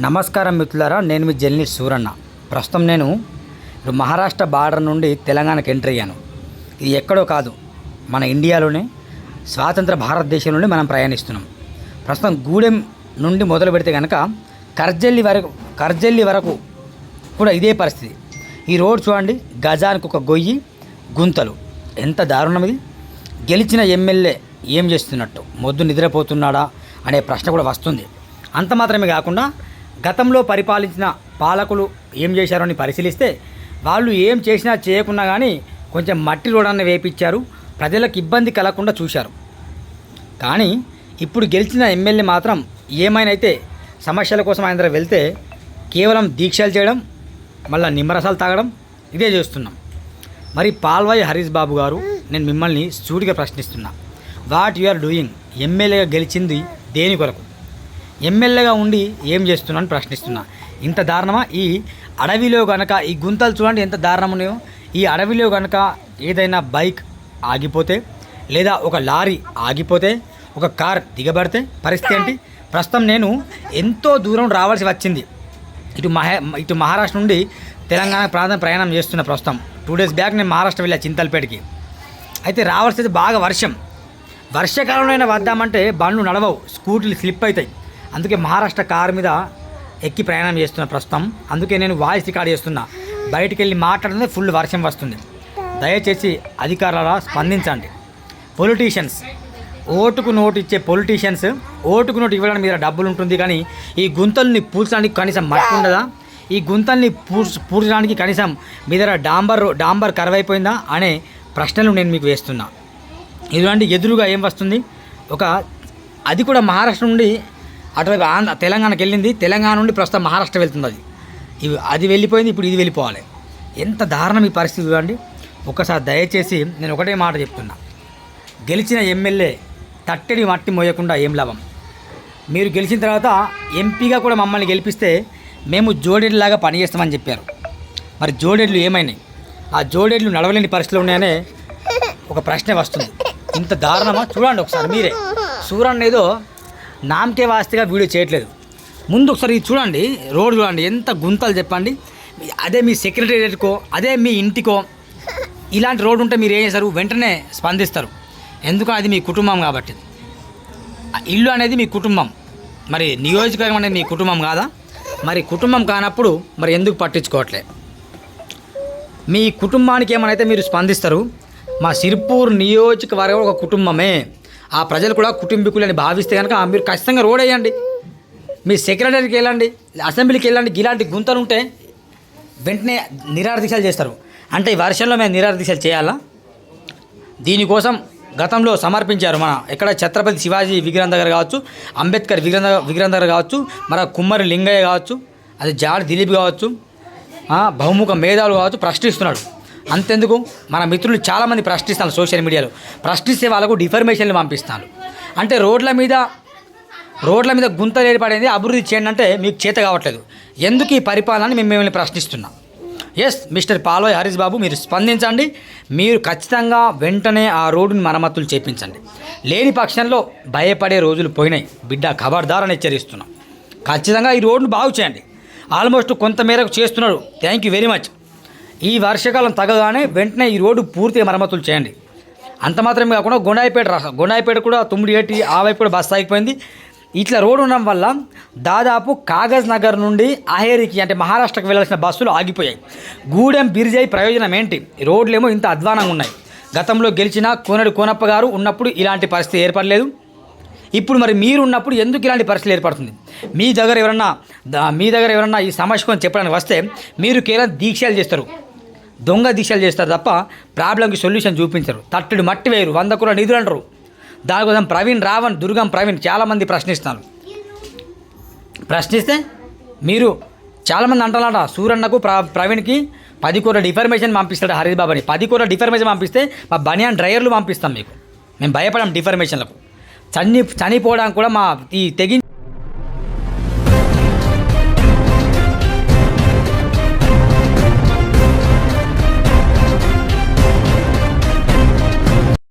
నమస్కారం మిత్రులారా నేను మీ జర్నలిస్ట్ సూరన్న. ప్రస్తుతం నేను మహారాష్ట్ర బార్డర్ నుండి తెలంగాణకు ఎంటర్ అయ్యాను. ఇది ఎక్కడో కాదు మన ఇండియాలోనే స్వాతంత్ర భారతదేశం నుండి మనం ప్రయాణిస్తున్నాం. ప్రస్తుతం గూడెం నుండి మొదలు పెడితే కనుక కర్జల్లి వరకు కర్జల్లి వరకు కూడా ఇదే పరిస్థితి. ఈ రోడ్ చూడండి గజానికి ఒక గొయ్యి గుంతలు. ఎంత దారుణం ఇది. గెలిచిన ఎమ్మెల్యే ఏం చేస్తున్నట్టు? మొద్దు నిద్రపోతున్నాడా? అనే ప్రశ్న కూడా వస్తుంది. అంత మాత్రమే కాకుండా గతంలో పరిపాలించిన పాలకులు ఏం చేశారో అని పరిశీలిస్తే వాళ్ళు ఏం చేసినా చేయకున్నా కానీ కొంచెం మట్టి రోడాన్ని వేపించారు. ప్రజలకు ఇబ్బంది కలగకుండా చూశారు. కానీ ఇప్పుడు గెలిచిన ఎమ్మెల్యే మాత్రం ఏమైనా అయితే సమస్యల కోసం ఆయన దగ్గర వెళ్తే కేవలం దీక్షలు చేయడం మళ్ళీ నిమ్మరసాలు తాగడం ఇదే చేస్తున్నాం. మరి పాల్వాయి హరీష్ బాబు గారు నేను మిమ్మల్ని సూటిగా ప్రశ్నిస్తున్నా. వాట్ యు ఆర్ డూయింగ్ ఎమ్మెల్యేగా గెలిచింది దేని కొరకు? ఎమ్మెల్యేగా ఉండి ఏం చేస్తున్నా అని ప్రశ్నిస్తున్నా. ఇంత దారుణమా? ఈ అడవిలో కనుక ఈ గుంతలు చూడండి ఎంత దారుణం ఉన్నాయో. ఈ అడవిలో కనుక ఏదైనా బైక్ ఆగిపోతే లేదా ఒక లారీ ఆగిపోతే ఒక కార్ దిగబడితే పరిస్థితి ఏంటి? ప్రస్తుతం నేను ఎంతో దూరం రావాల్సి వచ్చింది. ఇటు మహా ఇటు మహారాష్ట్ర నుండి తెలంగాణ ప్రాంతం ప్రయాణం చేస్తున్న ప్రస్తుతం. టూ డేస్ బ్యాక్ నేను మహారాష్ట్ర వెళ్ళా చింతలపేటకి. అయితే రావాల్సింది బాగా వర్షం. వర్షాకాలంలో అయినా వద్దామంటే బండ్లు నడవవు స్కూటీలు స్లిప్ అవుతాయి. అందుకే మహారాష్ట్ర కారు మీద ఎక్కి ప్రయాణం చేస్తున్నా ప్రస్తుతం. అందుకే నేను వాయిస్ రికార్డ్ చేస్తున్నా. బయటికి వెళ్ళి మాట్లాడితే ఫుల్ వర్షం వస్తుంది. దయచేసి అధికారుల స్పందించండి. పొలిటీషియన్స్ ఓటుకు నోటు ఇచ్చే పొలిటీషియన్స్ ఓటుకు నోటు ఇవ్వడానికి మీద డబ్బులు ఉంటుంది కానీ ఈ గుంతల్ని పూడ్చడానికి కనీసం మట్టి ఉండదా? ఈ గుంతల్ని పూడ్చ పూడ్చడానికి కనీసం మీ దగ్గర డాంబర్ డాంబర్ కరువైపోయిందా అనే ప్రశ్నలు నేను మీకు వేస్తున్నా. ఇలాంటి ఎదురుగా ఏం వస్తుంది? ఒక అది కూడా మహారాష్ట్ర నుండి అటువైపు ఆంధ్ర తెలంగాణకి వెళ్ళింది. తెలంగాణ నుండి ప్రస్తుతం మహారాష్ట్ర వెళ్తుంది అది. ఇవి అది వెళ్ళిపోయింది ఇప్పుడు ఇది వెళ్ళిపోవాలి. ఎంత దారుణం ఈ పరిస్థితి చూడండి. ఒకసారి దయచేసి నేను ఒకటే మాట చెప్తున్నా. గెలిచిన ఎమ్మెల్యే తట్టడి మట్టి మోయకుండా ఏం లాభం? మీరు గెలిచిన తర్వాత ఎంపీగా కూడా మమ్మల్ని గెలిపిస్తే మేము జోడెడ్లాగా పనిచేస్తామని చెప్పారు. మరి జోడెడ్లు ఏమైనాయి? ఆ జోడెడ్లు నడవలేని పరిస్థితులు ఉన్నాయనే ఒక ప్రశ్న వస్తుంది. ఇంత దారుణమా? చూడండి ఒకసారి మీరే. సూరన్ ఏదో నామకే వాస్తిగా వీడియో చేయట్లేదు. ముందు ఒకసారి ఇది చూడండి రోడ్ చూడండి ఎంత గుంతలు చెప్పండి. అదే మీ సెక్రటేరియట్కో అదే మీ ఇంటికో ఇలాంటి రోడ్డు ఉంటే మీరు ఏం చేస్తారు? వెంటనే స్పందిస్తారు. ఎందుకంటే అది మీ కుటుంబం కాబట్టి. ఇల్లు అనేది మీ కుటుంబం. మరి నియోజకవర్గం అనేది మీ కుటుంబం కాదా? మరి కుటుంబం కానప్పుడు మరి ఎందుకు పట్టించుకోవట్లే? మీ కుటుంబానికి ఏమైనా మీరు స్పందిస్తారు. మా సిరిపూర్ నియోజకవర్గం ఒక కుటుంబమే. ఆ ప్రజలు కూడా కుటుంబీకులని భావిస్తే కనుక మీరు ఖచ్చితంగా రోడ్ వేయండి. మీ సెక్రటరీకి వెళ్ళండి అసెంబ్లీకి వెళ్ళండి ఇలాంటి గుంతలు ఉంటే వెంటనే నిరాదీక్షలు చేస్తారు. అంటే ఈ వర్షంలో మేము నిరాదీక్షలు చేయాలా? దీనికోసం గతంలో సమర్పించారు మన ఎక్కడ ఛత్రపతి శివాజీ విగ్రహం దగ్గర కావచ్చు అంబేద్కర్ విగ్రహం విగ్రహం దగ్గర కావచ్చు మన కుమ్మరి లింగయ్య కావచ్చు అది జాడి దిలీప్ కావచ్చు బహుముఖ మేధావులు కావచ్చు ప్రశ్నిస్తున్నాడు. అంతెందుకు? మన మిత్రులు చాలామంది ప్రశ్నిస్తాను సోషల్ మీడియాలో. ప్రశ్నిస్తే వాళ్ళకు డిఫర్మేషన్లు పంపిస్తాను అంటే రోడ్ల మీద రోడ్ల మీద గుంతలు ఏర్పడేది అభివృద్ధి చేయండి అంటే మీకు చేత కావట్లేదు. ఎందుకు ఈ పరిపాలనని మేము మిమ్మల్ని ప్రశ్నిస్తున్నాం? ఎస్ మిస్టర్ పాలోయ్ హరీష్ బాబు మీరు స్పందించండి. మీరు ఖచ్చితంగా వెంటనే ఆ రోడ్డుని మరమ్మతులు చేపించండి. లేని పక్షంలో భయపడే రోజులు పోయినాయి. బిడ్డ ఖబర్దారని హెచ్చరిస్తున్నాం. ఖచ్చితంగా ఈ రోడ్డును బాగు చేయండి. ఆల్మోస్ట్ కొంత మేరకు చేస్తున్నారు థ్యాంక్ యూ వెరీ మచ్ ఈ వర్షాకాలం తగ్గగానే వెంటనే ఈ రోడ్డు పూర్తిగా మరమ్మతులు చేయండి. అంత మాత్రమే కాకుండా గుండాయిపేట రహ గొండాయిపేట కూడా తొమ్మిది ఏటి ఆ వైపు కూడా బస్సు ఆగిపోయింది. ఇట్లా రోడ్డు ఉండడం వల్ల దాదాపు కాగజ్ నగర్ నుండి అహేరికి అంటే మహారాష్ట్రకు వెళ్ళాల్సిన బస్సులు ఆగిపోయాయి. గూడెం బిరిజై ప్రయోజనం ఏంటి? రోడ్లేమో ఇంత అధ్వానంగా ఉన్నాయి. గతంలో గెలిచిన కోనడు కోనప్ప గారు ఉన్నప్పుడు ఇలాంటి పరిస్థితి ఏర్పడలేదు. ఇప్పుడు మరి మీరు ఉన్నప్పుడు ఎందుకు ఇలాంటి పరిస్థితులు ఏర్పడుతుంది? మీ దగ్గర ఎవరన్నా దా- మీ దగ్గర ఎవరన్నా ఈ సమస్య చెప్పడానికి వస్తే మీరు కేవలం దీక్షలు చేస్తారు. దొంగ దీక్షలు చేస్తారు తప్ప ప్రాబ్లంకి సొల్యూషన్ చూపించరు. తట్టుడు మట్టి వేయరు వంద కూడా నిధులు అంటారు. దానికోసం ప్రవీణ్ రావణ్ దుర్గం ప్రవీణ్ చాలామంది ప్రశ్నిస్తాను ప్రశ్నిస్తే మీరు చాలామంది అంటారట సూరన్నకు ప్ర ప్రవీణ్కి పది కోట్ల డిఫర్మేషన్ పంపిస్తాడు హరీష్ బాబాని. పది కోట్ల డిఫర్మేషన్ పంపిస్తే మా బనియాన్ డ్రైవర్లు పంపిస్తాం మీకు. మేము భయపడాం డిఫర్మేషన్లకు. చని చనిపోవడానికి కూడా మా ఈ తెగి